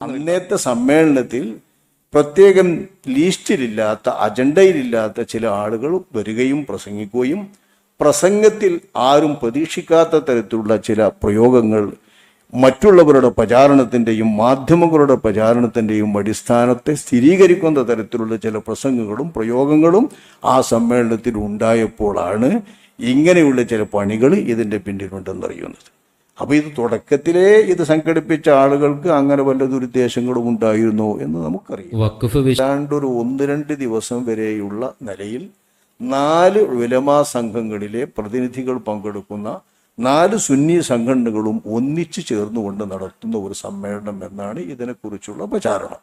അന്നത്തെ സമ്മേളനത്തിൽ പ്രത്യേകം ലീസ്റ്റിലില്ലാത്ത അജണ്ടയിലില്ലാത്ത ചില ആളുകൾ വരികയും പ്രസംഗിക്കുകയും പ്രസംഗത്തിൽ ആരും പ്രതീക്ഷിക്കാത്ത തരത്തിലുള്ള ചില പ്രയോഗങ്ങൾ മറ്റുള്ളവരുടെ പ്രചാരണത്തിന്റെയും മാധ്യമങ്ങളുടെ പ്രചാരണത്തിന്റെയും അടിസ്ഥാനത്തെ സ്ഥിരീകരിക്കുന്ന തരത്തിലുള്ള ചില പ്രസംഗങ്ങളും പ്രയോഗങ്ങളും ആ സമ്മേളനത്തിൽ ഉണ്ടായപ്പോഴാണ് ഇങ്ങനെയുള്ള ചില പണികൾ ഇതിന്റെ പിന്നിലുണ്ടെന്നറിയുന്നത്. അപ്പോൾ ഇത് തുടക്കത്തിലേ ഇത് സംഘടിപ്പിച്ച ആളുകൾക്ക് അങ്ങനെ വല്ല ദുരുദ്ദേശങ്ങളും ഉണ്ടായിരുന്നോ എന്ന് നമുക്കറിയാം വഖഫ് ഏതാണ്ട് ഒരു ഒന്ന് രണ്ട് ദിവസം വരെയുള്ള നിലയിൽ നാല് ഉലമാ സംഘങ്ങളിലെ പ്രതിനിധികൾ പങ്കെടുക്കുന്ന നാല് സുന്നി സംഘടനകളും ഒന്നിച്ചു ചേർന്നുകൊണ്ട് നടത്തുന്ന ഒരു സമ്മേളനം എന്നാണ് ഇതിനെക്കുറിച്ചുള്ള പ്രചാരണം.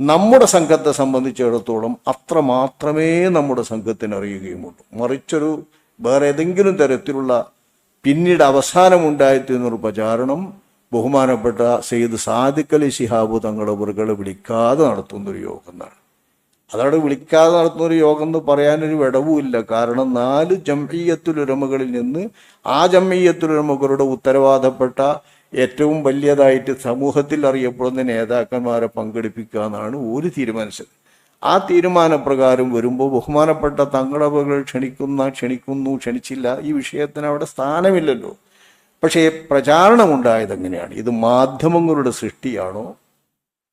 നമ്മുടെ സംഘത്തെ സംബന്ധിച്ചിടത്തോളം അത്ര മാത്രമേ നമ്മുടെ സംഘത്തിന് അറിയുകയുമുള്ളൂ മറിച്ചൊരു വേറെ ഏതെങ്കിലും തരത്തിലുള്ള പിന്നീട് അവസാനമുണ്ടായിത്തീർന്നൊരു പ്രചാരണം ബഹുമാനപ്പെട്ട സെയ്ദ് സാദിഖ് അലി ശിഹാബ് തങ്ങളുടെ അവറുകളെ വിളിക്കാതെ നടത്തുന്നൊരു യോഗം എന്നാണ്. അതവിടെ വിളിക്കാതെ നടത്തുന്നൊരു യോഗം എന്ന് പറയാനൊരു വിടവുമില്ല. കാരണം നാല് ജംഹീയത്തുലുരമകളിൽ നിന്ന് ആ ജംഹീയത്തുലുരമകളുടെ ഉത്തരവാദപ്പെട്ട ഏറ്റവും വലിയതായിട്ട് സമൂഹത്തിൽ അറിയപ്പെടുന്ന നേതാക്കന്മാരെ പങ്കെടുപ്പിക്കുക എന്നാണ് ഒരു തീരുമാനിച്ചത്. ആ തീരുമാനപ്രകാരം വരുമ്പോൾ ബഹുമാനപ്പെട്ട തങ്ങളവകൾ ക്ഷണിക്കുന്ന ക്ഷണിക്കുന്നു ക്ഷണിച്ചില്ല ഈ വിഷയത്തിന് അവിടെ സ്ഥാനമില്ലല്ലോ. പക്ഷേ പ്രചാരണം ഉണ്ടായത് എങ്ങനെയാണ്? ഇത് മാധ്യമങ്ങളുടെ സൃഷ്ടിയാണോ?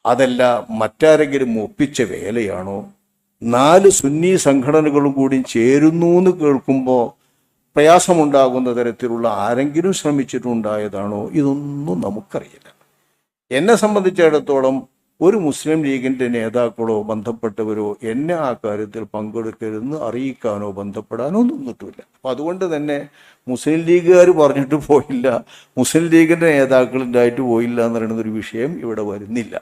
അതല്ല മറ്റാരെങ്കിലും ഒപ്പിച്ച വേലയാണോ? നാല് സുന്നി സംഘടനകളും കൂടി ചേരുന്നു എന്ന് കേൾക്കുമ്പോൾ പ്രയാസമുണ്ടാകുന്ന തരത്തിലുള്ള ആരെങ്കിലും ശ്രമിച്ചിട്ടുണ്ടായതാണോ? ഇതൊന്നും നമുക്കറിയില്ല. എന്നെ സംബന്ധിച്ചിടത്തോളം ഒരു മുസ്ലിം ലീഗിന്റെ നേതാക്കളോ ബന്ധപ്പെട്ടവരോ എന്നെ ആ കാര്യത്തിൽ പങ്കെടുക്കരുതെന്ന് അറിയിക്കാനോ ബന്ധപ്പെടാനോ നിന്നിട്ടില്ല. അപ്പം അതുകൊണ്ട് തന്നെ മുസ്ലിം ലീഗുകാർ പറഞ്ഞിട്ട് പോയില്ല. മുസ്ലിം ലീഗിന്റെ നേതാക്കൾ ഉണ്ടായിട്ട് പോയില്ല എന്ന് പറയുന്ന ഒരു വിഷയം ഇവിടെ വരുന്നില്ല.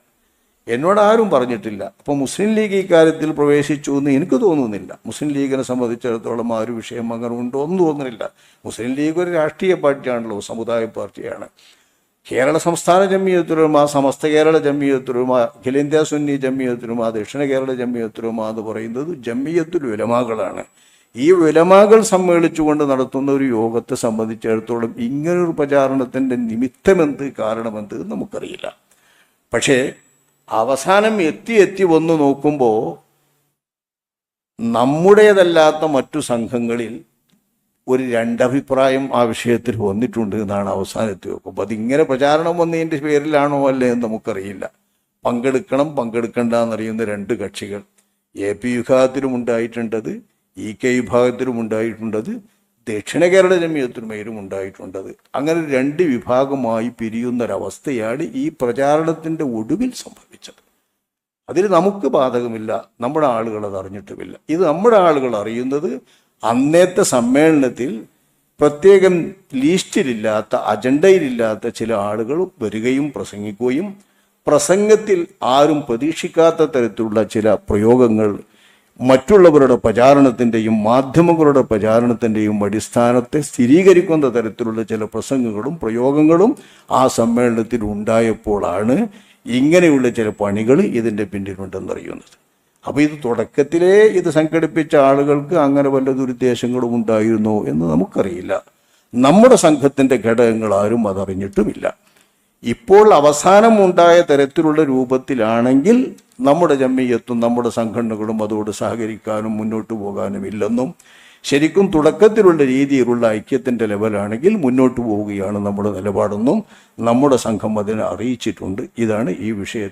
എന്നോട് ആരും പറഞ്ഞിട്ടില്ല. അപ്പോൾ മുസ്ലിം ലീഗ് ഈ കാര്യത്തിൽ പ്രവേശിച്ചു എന്ന് എനിക്ക് തോന്നുന്നില്ല. മുസ്ലിം ലീഗിനെ സംബന്ധിച്ചിടത്തോളം ആ ഒരു വിഷയം അങ്ങനെ ഉണ്ടോ എന്ന് തോന്നുന്നില്ല. മുസ്ലിം ലീഗ് ഒരു രാഷ്ട്രീയ പാർട്ടിയാണല്ലോ സമുദായ പാർട്ടിയാണ്. കേരള സംസ്ഥാന ജമ്മിയത്തുരുമാ സമസ്ത കേരള ജമ്മിയത്തുരുമാ അഖിലേന്ത്യാ സുന്നി ജമ്മിയത്തുരുമാ ദക്ഷിണ കേരള ജമ്മിയത്തുരുമാ എന്ന് പറയുന്നത് ജമ്മിയത്തുൽ ഉലമാകളാണ്. ഈ ഉലമാകൾ സമ്മേളിച്ചുകൊണ്ട് നടത്തുന്ന ഒരു യോഗത്തെ സംബന്ധിച്ചിടത്തോളം ഇങ്ങനൊരു പ്രചാരണത്തിന്റെ നിമിത്തമെന്ത് കാരണമെന്ത് നമുക്കറിയില്ല. പക്ഷേ അവസാനം എത്തി എത്തി വന്ന് നോക്കുമ്പോൾ നമ്മുടേതല്ലാത്ത മറ്റു സംഘങ്ങളിൽ ഒരു രണ്ടഭിപ്രായം ആ വിഷയത്തിൽ വന്നിട്ടുണ്ട് എന്നാണ് അവസാനത്തെ നോക്കുമ്പോൾ അതിങ്ങനെ പ്രചാരണം വന്നതിന്റെ പേരിലാണോ അല്ലേ എന്ന് നമുക്കറിയില്ല. പങ്കെടുക്കണം പങ്കെടുക്കണ്ട എന്നറിയുന്ന രണ്ട് കക്ഷികൾ. എ പി വിഭാഗത്തിലും ഉണ്ടായിട്ടുണ്ടത് ഇ കെ വിഭാഗത്തിലും ഉണ്ടായിട്ടുണ്ടത് ദക്ഷിണ കേരള ജമിയത്തിനുമേലും ഉണ്ടായിട്ടുണ്ടത്. അങ്ങനെ രണ്ട് വിഭാഗമായി പിരിയുന്നൊരവസ്ഥയാണ് ഈ പ്രചാരണത്തിന്റെ ഒടുവിൽ സംഭവിച്ചത്. അതിൽ നമുക്ക് ബാധകമില്ല നമ്മുടെ ആളുകൾ അത് അറിഞ്ഞിട്ടുമില്ല. ഇത് നമ്മുടെ ആളുകൾ അറിയുന്നത് അന്നത്തെ സമ്മേളനത്തിൽ പ്രത്യേകം ലീസ്റ്റിലില്ലാത്ത അജണ്ടയിലില്ലാത്ത ചില ആളുകൾ വരികയും പ്രസംഗിക്കുകയും പ്രസംഗത്തിൽ ആരും പ്രതീക്ഷിക്കാത്ത തരത്തിലുള്ള ചില പ്രയോഗങ്ങൾ മറ്റുള്ളവരുടെ പ്രചാരണത്തിന്റെയും മാധ്യമങ്ങളുടെ പ്രചാരണത്തിന്റെയും അടിസ്ഥാനത്തെ സ്ഥിരീകരിക്കുന്ന തരത്തിലുള്ള ചില പ്രസംഗങ്ങളും പ്രയോഗങ്ങളും ആ സമ്മേളനത്തിൽ ഉണ്ടായപ്പോഴാണ് ഇങ്ങനെയുള്ള ചില പണികൾ ഇതിന്റെ പിന്നിലുണ്ടെന്നറിയുന്നത്. അപ്പോൾ ഇത് തുടക്കത്തിലേ ഇത് സംഘടിപ്പിച്ച ആളുകൾക്ക് അങ്ങനെ വല്ല ദുരുദ്ദേശങ്ങളും ഉണ്ടായിരുന്നോ എന്ന് നമുക്കറിയില്ല. നമ്മുടെ സംഘത്തിന്റെ ഘടകങ്ങൾ ആരും അതറിഞ്ഞിട്ടുമില്ല. ഇപ്പോൾ അവസാനം ഉണ്ടായ തരത്തിലുള്ള രൂപത്തിലാണെങ്കിൽ നമ്മുടെ ജമ്മിയത്തും നമ്മുടെ സംഘടനകളും അതോട് സഹകരിക്കാനും മുന്നോട്ട് പോകാനും ഇല്ലെന്നും ശരിക്കും തുടക്കത്തിലുള്ള രീതിയിലുള്ള ഐക്യത്തിന്റെ ലെവലാണെങ്കിൽ മുന്നോട്ട് പോവുകയാണ് നമ്മുടെ നിലപാടെന്നും നമ്മുടെ സംഘം അതിനെ അറിയിച്ചിട്ടുണ്ട്. ഇതാണ് ഈ വിഷയത്തിൽ